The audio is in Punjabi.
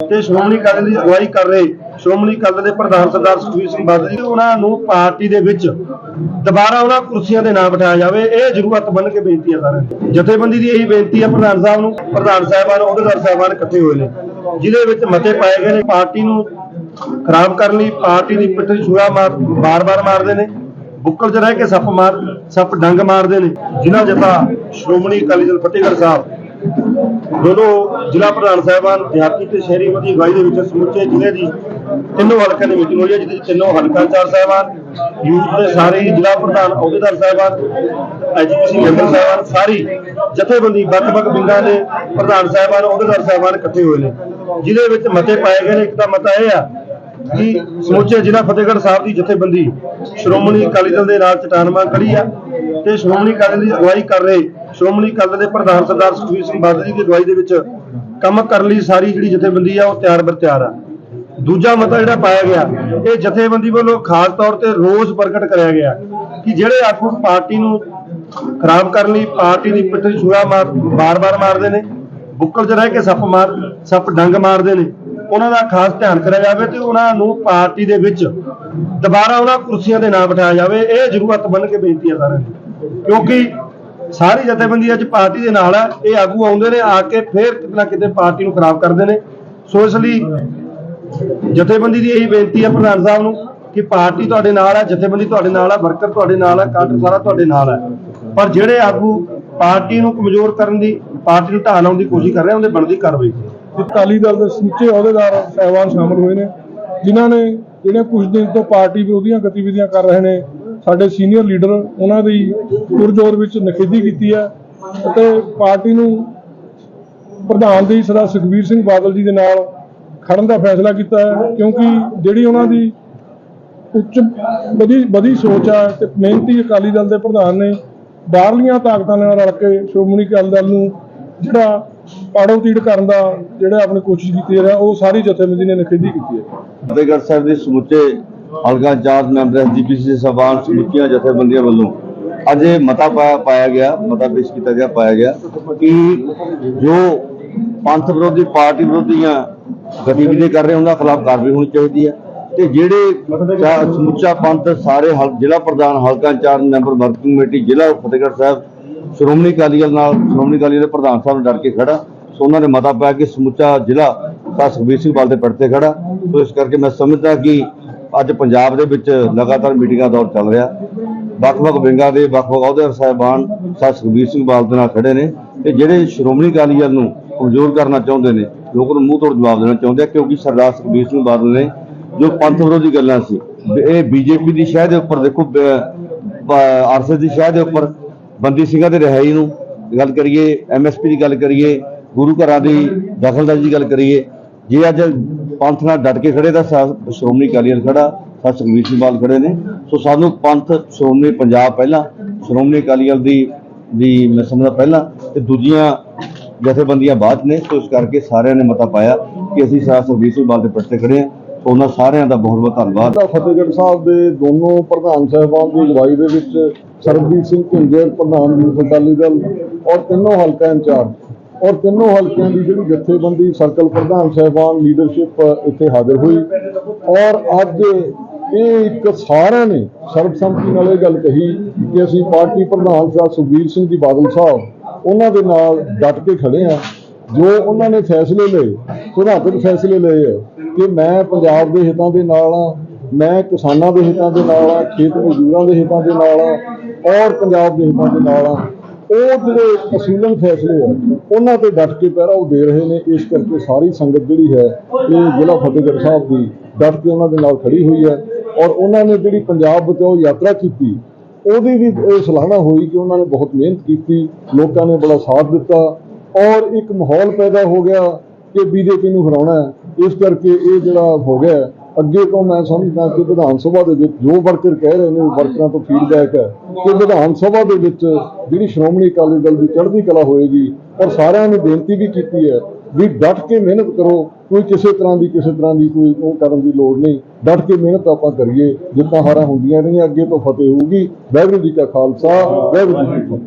ਤੇ ਸ਼੍ਰੋਮਣੀ ਅਕਾਲੀ ਦੀ ਅਗਵਾਈ ਕਰ ਰਹੇ ਸ਼੍ਰੋਮਣੀ ਅਕਾਲੀ ਦਲ ਦੇ ਪ੍ਰਧਾਨ ਸਰਦਾਰ ਸੁਖਬੀਰ ਸਿੰਘ ਬਾਦਲ ਜੀ, ਉਹਨਾਂ ਨੂੰ ਪਾਰਟੀ ਦੇ ਵਿੱਚ ਦੁਬਾਰਾ ਉਹਨਾਂ ਕੁਰਸੀਆਂ ਤੇ ਨਾ ਬਿਠਾਇਆ ਜਾਵੇ, ਇਹ ਜ਼ਰੂਰਤ ਬਣ ਕੇ ਬੇਨਤੀ ਹੈ ਸਾਰਿਆਂ ਜਥੇਬੰਦੀ ਦੀ ਇਹੀ ਬੇਨਤੀ ਹੈ, ਪ੍ਰਧਾਨ ਸਾਹਿਬ ਨੂੰ, ਪ੍ਰਧਾਨ ਸਾਹਿਬਾਨ, ਅਹੁਦੇਦਾਰ ਸਾਹਿਬਾਨ ਇਕੱਠੇ ਹੋਏ ਨੇ, ਜਿਹਦੇ ਵਿੱਚ ਮਤੇ ਪਾਏ ਗਏ ਨੇ, ਪਾਰਟੀ ਨੂੰ ਖਰਾਬ ਕਰਨ ਲਈ ਪਾਰਟੀ ਦੀ ਪਿੱਠ 'ਤੇ ਛੁਰਾ ਮਾਰ, ਬਾਰ-ਬਾਰ ਮਾਰਦੇ ਨੇ, ਬੁੱਕਲ 'ਚ ਰਹਿ ਕੇ ਸੱਪ ਮਾਰ, ਸੱਪ ਡੰਗ ਮਾਰਦੇ ਨੇ, ਜਿਨ੍ਹਾਂ ਜਥਾ ਸ਼੍ਰੋਮਣੀ ਅਕਾਲੀ ਦਲ ਫਤਿਹਗੜ੍ਹ ਸਾਹਿਬ ਦੋਨੋਂ ਜ਼ਿਲ੍ਹਾ ਪ੍ਰਧਾਨ ਸਾਹਿਬਾਨ ਦਿਹਾਤੀ ਤੇ ਸ਼ਹਿਰੀ ਦੀ ਅਗਵਾਈ ਦੇ ਵਿੱਚ ਸਮੁੱਚੇ ਜ਼ਿਲ੍ਹੇ ਦੀ ਤਿੰਨੋਂ ਹਲਕਿਆਂ ਦੀ ਮੀਟਿੰਗ ਹੋਈ ਹੈ ਜਿਹਦੇ ਵਿੱਚ ਤਿੰਨੋਂ ਹਲਕਾ ਚਾਰ ਸਾਹਿਬਾਨ, ਯੂਥ ਦੇ ਸਾਰੇ ਹੀ ਜ਼ਿਲ੍ਹਾ ਪ੍ਰਧਾਨ ਅਹੁਦੇਦਾਰ ਸਾਹਿਬਾਨ ਐਜੂਕੇਸ਼ਨ ਮੈਂਬਰ ਸਾਹਿਬਾਨ, ਸਾਰੀ ਜਥੇਬੰਦੀ ਵੱਖ-ਵੱਖ ਵਿੰਗਾਂ ਦੇ ਪ੍ਰਧਾਨ ਸਾਹਿਬਾਨ, ਅਹੁਦੇਦਾਰ ਸਾਹਿਬਾਨ ਇਕੱਠੇ ਹੋਏ ਨੇ। ਜਿਹਦੇ ਵਿੱਚ ਮਤੇ ਪਾਏ ਗਏ ਨੇ। ਇੱਕ ਤਾਂ ਮਤਾ ਇਹ ਆ ਕਿ ਸਮੁੱਚੇ ਜ਼ਿਲ੍ਹਾ ਫਤਿਹਗੜ੍ਹ ਸਾਹਿਬ ਦੀ ਜਥੇਬੰਦੀ ਸ਼੍ਰੋਮਣੀ ਅਕਾਲੀ ਦਲ ਦੇ ਨਾਲ ਚਟਾਨਵਾਂ ਖੜੀ ਆ ਤੇ ਸ਼੍ਰੋਮਣੀ ਅਕਾਲੀ ਦਲ ਦੀ ਅਗਵਾਈ ਕਰ ਰਹੇ ਸ਼੍ਰੋਮਣੀ ਅਕਾਲੀ ਦੇ ਪ੍ਰਧਾਨ ਸਰਦਾਰ ਸੁਖਬੀਰ ਸਿੰਘ ਬਾਦਲ ਜੀ ਦੀ ਅਗਵਾਈ ਦੇ ਵਿੱਚ ਕੰਮ ਕਰਨ ਲਈ ਸਾਰੀ ਜਿਹੜੀ ਜਥੇਬੰਦੀ ਆ, ਉਹ ਤਿਆਰ ਬਰ ਤਿਆਰ ਆ। ਦੂਜਾ ਮਤਾ ਜਿਹੜਾ ਪਾਇਆ ਗਿਆ, ਇਹ ਜਥੇਬੰਦੀ ਵੱਲੋਂ ਖਾਸ ਤੌਰ ਤੇ ਰੋਸ ਪ੍ਰਗਟ ਕਰਿਆ ਗਿਆ ਕਿ ਜਿਹੜੇ ਆਗੂ ਪਾਰਟੀ ਨੂੰ ਖਰਾਬ ਕਰਨ ਲਈ ਪਾਰਟੀ ਦੀ ਪਿੱਠ 'ਤੇ ਛੁਰਾ ਮਾਰ, ਬਾਰ-ਬਾਰ ਮਾਰਦੇ ਨੇ, ਬੁੱਕਲ 'ਚ ਰਹਿ ਕੇ ਸੱਪ ਮਾਰ, ਸੱਪ ਡੰਗ ਮਾਰਦੇ ਨੇ, ਉਹਨਾਂ ਦਾ ਖਾਸ ਧਿਆਨ ਕਰਿਆ ਜਾਵੇ ਤੇ ਉਹਨਾਂ ਨੂੰ ਪਾਰਟੀ ਦੇ ਵਿੱਚ ਦੁਬਾਰਾ ਉਹਨਾਂ ਕੁਰਸੀਆਂ ਦੇ ਨਾ ਬਿਠਾਇਆ ਜਾਵੇ, ਇਹ ਜ਼ਰੂਰਤ ਬਣ ਕੇ ਬੇਨਤੀ ਹੈ ਸਾਰਿਆਂ ਨੂੰ। ਕਿਉਂਕਿ ਸਾਰੀ ਜਥੇਬੰਦੀ ਅੱਜ ਪਾਰਟੀ ਦੇ ਨਾਲ ਆ, ਇਹ ਆਗੂ ਆਉਂਦੇ ਨੇ, ਆ ਕੇ ਫੇਰ ਕਿਤੇ ਨਾ ਕਿਤੇ ਪਾਰਟੀ ਨੂੰ ਖਰਾਬ ਕਰਦੇ ਨੇ। ਸੋ ਇਸ ਲਈ ਜਥੇਬੰਦੀ ਦੀ ਇਹੀ ਬੇਨਤੀ ਹੈ ਪ੍ਰਧਾਨ ਸਾਹਿਬ ਨੂੰ ਕਿ ਪਾਰਟੀ ਤੁਹਾਡੇ ਨਾਲ ਹੈ ਜਥੇਬੰਦੀ ਤੁਹਾਡੇ ਨਾਲ ਹੈ ਵਰਕਰ ਤੁਹਾਡੇ ਨਾਲ ਹੈ ਕਾਡਰ ਸਾਰਾ ਤੁਹਾਡੇ ਨਾਲ ਹੈ ਪਰ ਜਿਹੜੇ ਆਗੂ ਪਾਰਟੀ ਨੂੰ ਕਮਜ਼ੋਰ ਕਰਨ ਦੀ, ਪਾਰਟੀ ਨੂੰ ਢਾਹ ਲਾਉਣ ਦੀ ਕੋਸ਼ਿਸ਼ ਕਰ ਰਹੇ ਉਹਦੇ ਬਣਦੀ ਕਾਰਵਾਈ। ਅਕਾਲੀ ਦਲ ਦੇ ਸਮੁੱਚੇ ਅਹੁਦੇਦਾਰ ਸਹਿਬਾਨ ਸ਼ਾਮਲ ਹੋਏ ਨੇ, ਜਿਨ੍ਹਾਂ ਨੇ ਜਿਹੜੇ ਕੁਝ ਦਿਨ ਤੋਂ ਪਾਰਟੀ ਵਿਰੋਧੀਆਂ ਗਤੀਵਿਧੀਆਂ ਕਰ ਰਹੇ ਨੇ ਸਾਡੇ ਸੀਨੀਅਰ ਲੀਡਰ ਉਹਨਾਂ ਦੀ ਪੁਰਜੋਰ ਵਿੱਚ ਨਖੇਦੀ ਕੀਤੀ ਹੈ ਅਤੇ ਪਾਰਟੀ ਨੂੰ ਪ੍ਰਧਾਨ ਦੀ ਸਰਦਾਰ ਸੁਖਬੀਰ ਸਿੰਘ ਬਾਦਲ ਜੀ ਦੇ ਨਾਲ ਖੜਨ ਦਾ ਫੈਸਲਾ ਕੀਤਾ ਹੈ, ਕਿਉਂਕਿ ਜਿਹੜੀ ਉਹਨਾਂ ਦੀ ਉੱਚ ਵਧੀ ਵਧੀ ਸੋਚ ਹੈ ਤੇ ਮਿਹਨਤੀ ਅਕਾਲੀ ਦਲ ਦੇ ਪ੍ਰਧਾਨ ਨੇ ਬਾਹਰਲੀਆਂ ਤਾਕਤਾਂ ਨਾਲ ਰਲ ਕੇ ਸ਼੍ਰੋਮਣੀ ਅਕਾਲੀ ਦਲ ਨੂੰ ਜਿਹੜਾ ਪਾੜੋ ਤੀੜ ਕਰਨ ਦਾ ਜਿਹੜਾ ਆਪਣੀ ਕੋਸ਼ਿਸ਼ ਕੀਤੀ ਹੈ ਉਹ ਸਾਰੀ ਜਥੇਬੰਦੀ ਨੇ ਨਖੇਦੀ ਕੀਤੀ ਹੈ। ਫਤਿਹਗੜ੍ਹ ਸਾਹਿਬ ਦੇ ਸਮੁੱਚੇ ਹਲਕਾ ਇੰਚਾਰਜ ਮੈਂਬਰ ਐਸਜੀਪੀਸੀ ਦੇ ਸਭਾਨ ਸਮੁੱਚੀਆਂ ਜਥੇਬੰਦੀਆਂ ਵੱਲੋਂ ਅੱਜ ਇਹ ਮਤਾ ਪਾਇਆ ਪਾਇਆ ਗਿਆ, ਮਤਾ ਪੇਸ਼ ਕੀਤਾ ਗਿਆ, ਪਾਇਆ ਗਿਆ ਕਿ ਜੋ ਪੰਥ ਵਿਰੋਧੀ ਪਾਰਟੀ ਵਿਰੋਧੀਆਂ ਗਤੀਵਿਧੀਆਂ ਕਰ ਰਹੇ ਉਹਨਾਂ ਖਿਲਾਫ ਕਾਰਵਾਈ ਹੋਣੀ ਚਾਹੀਦੀ ਹੈ ਤੇ ਜਿਹੜੇ ਸਮੁੱਚਾ ਪੰਥ ਸਾਰੇ ਹਲ- ਜ਼ਿਲ੍ਹਾ ਪ੍ਰਧਾਨ, ਹਲਕਾ ਚਾਰ ਮੈਂਬਰ, ਵਰਕਿੰਗ ਕਮੇਟੀ, ਜ਼ਿਲ੍ਹਾ ਫਤਿਹਗੜ੍ਹ ਸਾਹਿਬ, ਸ਼੍ਰੋਮਣੀ ਅਕਾਲੀ ਦਲ ਨਾਲ ਸ਼੍ਰੋਮਣੀ ਅਕਾਲੀ ਦਲ ਦੇ ਪ੍ਰਧਾਨ ਸਾਹਿਬ ਨਾਲ ਡਟ ਕੇ ਖੜਾ ਸੋ ਉਹਨਾਂ ਨੇ ਮਤਾ ਪਾਇਆ ਕਿ ਸਮੁੱਚਾ ਜ਼ਿਲ੍ਹਾ ਤਾਂ ਸੁਖਬੀਰ ਸਿੰਘ ਬਾਲ ਦੇ ਪਿੱਠ ਤੇ ਖੜਾ ਸੋ ਇਸ ਕਰਕੇ ਮੈਂ ਸਮਝਦਾ ਕਿ ਅੱਜ ਪੰਜਾਬ ਦੇ ਵਿੱਚ ਲਗਾਤਾਰ ਮੀਟਿੰਗਾਂ ਦੌਰ ਚੱਲ ਰਿਹਾ। ਵੱਖ-ਵੱਖ ਵਿੰਗਾਂ ਦੇ ਵੱਖ-ਵੱਖ ਅਹੁਦੇਦਾਰ ਸਾਹਿਬਾਨ ਸਾ ਸੁਖਬੀਰ ਸਿੰਘ ਬਾਲ ਦੇ ਨਾਲ ਖੜੇ ਨੇ। ਤੇ ਜਿਹੜੇ ਸ਼੍ਰੋਮਣੀ ਅਕਾਲੀ ਦਲ ਨੂੰ ਕਮਜ਼ੋਰ ਕਰਨਾ ਚਾਹੁੰਦੇ ਨੇ, ਲੋਕ ਨੂੰ ਮੂੰਹ ਤੋੜ ਜਵਾਬ ਦੇਣਾ ਚਾਹੁੰਦੇ ਆ, ਕਿਉਂਕਿ ਸਰਦਾਰ ਸੁਖਬੀਰ ਸਿੰਘ ਬਾਦਲ ਨੇ ਜੋ ਪੰਥ ਵਿਰੋਧੀ ਗੱਲਾਂ ਸੀ ਬ- ਇਹ ਬੀਜੇਪੀ ਦੀ ਸ਼ਹਿ ਦੇ ਉੱਪਰ ਦੇਖੋ ਆਰਐਸਐਸ ਦੀ ਸ਼ਹਿ ਦੇ ਉੱਪਰ, ਬੰਦੀ ਸਿੰਘਾਂ ਦੇ ਰਿਹਾਈ ਨੂੰ ਗੱਲ ਕਰੀਏ, ਐਮਐਸਪੀ ਦੀ ਗੱਲ ਕਰੀਏ, ਗੁਰੂ ਘਰਾਂ ਦੀ ਦਖਲਦਾਰੀ ਦੀ ਗੱਲ ਕਰੀਏ, ਜੇ ਅੱਜ ਪੰਥ ਨਾਲ ਡਟ ਕੇ ਖੜੇ ਦਾ ਸਾ- ਸ਼੍ਰੋਮਣੀ ਅਕਾਲੀ ਦਲ ਖੜਾ ਸਰ ਸੁਖਬੀਰ ਸਿੰਘ ਬਾਲ ਖੜੇ ਨੇ। ਸੋ ਸਾਨੂੰ ਪੰਥ, ਸ਼੍ਰੋਮਣੀ ਪੰਜਾਬ ਪਹਿਲਾਂ, ਸ਼੍ਰੋਮਣੀ ਅਕਾਲੀ ਦਲ ਦੀ ਦੀ ਮੈਂ ਸਮਝਦਾ ਪਹਿਲਾਂ ਤੇ ਦੂਜੀਆਂ ਜਥੇਬੰਦੀਆਂ ਬਾਅਦ ਨੇ। ਸੋ ਇਸ ਕਰਕੇ ਸਾਰਿਆਂ ਨੇ ਮਤਾ ਪਾਇਆ ਕਿ ਅਸੀਂ ਸਰ ਸੁਖਬੀਰ ਸਿੰਘ ਬਾਲ ਦੇ ਪਿੱਛੇ ਖੜੇ ਹਾਂ। ਉਹਨਾਂ ਸਾਰਿਆਂ ਦਾ ਬਹੁਤ ਬਹੁਤ ਧੰਨਵਾਦ। ਫਤਿਹਗੜ੍ਹ ਸਾਹਿਬ ਦੇ ਦੋਨੋਂ ਪ੍ਰਧਾਨ ਸਾਹਿਬਾਨ ਦੀ ਅਗਵਾਈ ਦੇ ਵਿੱਚ ਸਰਬਜੀਤ ਸਿੰਘ ਝੁੰਜਰ ਪ੍ਰਧਾਨ ਯੂਥ ਅਕਾਲੀ ਦਲ ਔਰ ਤਿੰਨੋਂ ਹਲਕਾ ਇੰਚਾਰਜ। ਔਰ ਤਿੰਨੋਂ ਹਲਕਿਆਂ ਦੀ ਜਿਹੜੀ ਜਥੇਬੰਦੀ ਸਰਕਲ ਪ੍ਰਧਾਨ ਸਾਹਿਬਾਨ ਲੀਡਰਸ਼ਿਪ ਇੱਥੇ ਹਾਜ਼ਰ ਹੋਈ। ਔਰ ਅੱਜ ਇਹ ਇੱਕ ਸਾਰਿਆਂ ਨੇ ਸਰਬਸੰਮਤੀ ਨਾਲ ਇਹ ਗੱਲ ਕਹੀ ਕਿ ਅਸੀਂ ਪਾਰਟੀ ਪ੍ਰਧਾਨ ਸਾਹਿਬ ਸੁਖਬੀਰ ਸਿੰਘ ਜੀ ਬਾਦਲ ਸਾਹਿਬ, ਉਹਨਾਂ ਦੇ ਨਾਲ ਡਟ ਕੇ ਖੜੇ ਆ ਜੋ ਉਹਨਾਂ ਨੇ ਫੈਸਲੇ ਲਏ, ਸੁਧਾਰਤ ਫੈਸਲੇ ਲਏ ਆ ਕਿ ਮੈਂ ਪੰਜਾਬ ਦੇ ਹਿੱਤਾਂ ਦੇ ਨਾਲ ਆ ਮੈਂ ਕਿਸਾਨਾਂ ਦੇ ਹਿੱਤਾਂ ਦੇ ਨਾਲ ਆ ਖੇਤ ਮਜ਼ਦੂਰਾਂ ਦੇ ਹਿੱਤਾਂ ਦੇ ਨਾਲ ਆ ਔਰ ਪੰਜਾਬ ਦੇ ਹਿੱਤਾਂ ਦੇ ਨਾਲ ਆ ਉਹ ਜਿਹੜੇ ਅਸੂਲਨ ਫੈਸਲੇ ਆ, ਉਹਨਾਂ ਤੇ ਡਟ ਕੇ ਪਹਿਰਾ ਉਹ ਦੇ ਰਹੇ ਨੇ। ਇਸ ਕਰਕੇ ਸਾਰੀ ਸੰਗਤ ਜਿਹੜੀ ਹੈ, ਇਹ ਜ਼ਿਲ੍ਹਾ ਫਤਿਹਗੜ੍ਹ ਸਾਹਿਬ ਦੀ ਡਟ ਕੇ ਉਹਨਾਂ ਦੇ ਨਾਲ ਖੜੀ ਹੋਈ ਹੈ ਔਰ ਉਹਨਾਂ ਨੇ ਜਿਹੜੀ ਪੰਜਾਬ ਬਚਾਓ ਯਾਤਰਾ ਕੀਤੀ, ਉਹਦੀ ਵੀ ਇਹ ਸਲਾਹਨਾ ਹੋਈ ਕਿ ਉਹਨਾਂ ਨੇ ਬਹੁਤ ਮਿਹਨਤ ਕੀਤੀ, ਲੋਕਾਂ ਨੇ ਬੜਾ ਸਾਥ ਦਿੱਤਾ ਔਰ ਇੱਕ ਮਾਹੌਲ ਪੈਦਾ ਹੋ ਗਿਆ ਕਿ ਬੀਜੇਪੀ ਨੂੰ ਹਰਾਉਣਾ ਹੈ। ਇਸ ਕਰਕੇ ਇਹ ਜਿਹੜਾ ਹੋ ਗਿਆ ਅੱਗੇ ਤੋਂ ਮੈਂ ਸਮਝਦਾ ਕਿ ਵਿਧਾਨ ਸਭਾ ਦੇ ਵਿੱਚ ਜੋ ਵਰਕਰ ਕਹਿ ਰਹੇ ਨੇ ਵਰਕਰਾਂ ਤੋਂ ਫੀਡਬੈਕ ਹੈ ਕਿ ਵਿਧਾਨ ਸਭਾ ਦੇ ਵਿੱਚ ਜਿਹੜੀ ਸ਼੍ਰੋਮਣੀ ਅਕਾਲੀ ਦਲ ਦੀ ਚੜ੍ਹਦੀ ਕਲਾ ਹੋਏਗੀ ਔਰ ਸਾਰਿਆਂ ਨੂੰ ਬੇਨਤੀ ਵੀ ਕੀਤੀ ਹੈ ਵੀ ਡਟ ਕੇ ਮਿਹਨਤ ਕਰੋ, ਕੋਈ ਕਿਸੇ ਤਰ੍ਹਾਂ ਦੀ, ਕਿਸੇ ਤਰ੍ਹਾਂ ਦੀ ਕੋਈ ਉਹ ਕਰਨ ਦੀ ਲੋੜ ਨਹੀਂ। ਡਟ ਕੇ ਮਿਹਨਤ ਆਪਾਂ ਕਰੀਏ, ਜਿੱਦਾਂ ਹਾਰਾਂ ਹੁੰਦੀਆਂ ਰਹੀਆਂ, ਅੱਗੇ ਤੋਂ ਫਤਿਹ ਹੋਊਗੀ। ਵਾਹਿਗੁਰੂ ਜੀ ਕਾ ਖਾਲਸਾ, ਵਾਹਿਗੁਰੂ ਜੀ ਕੀ ਫਤਿਹ।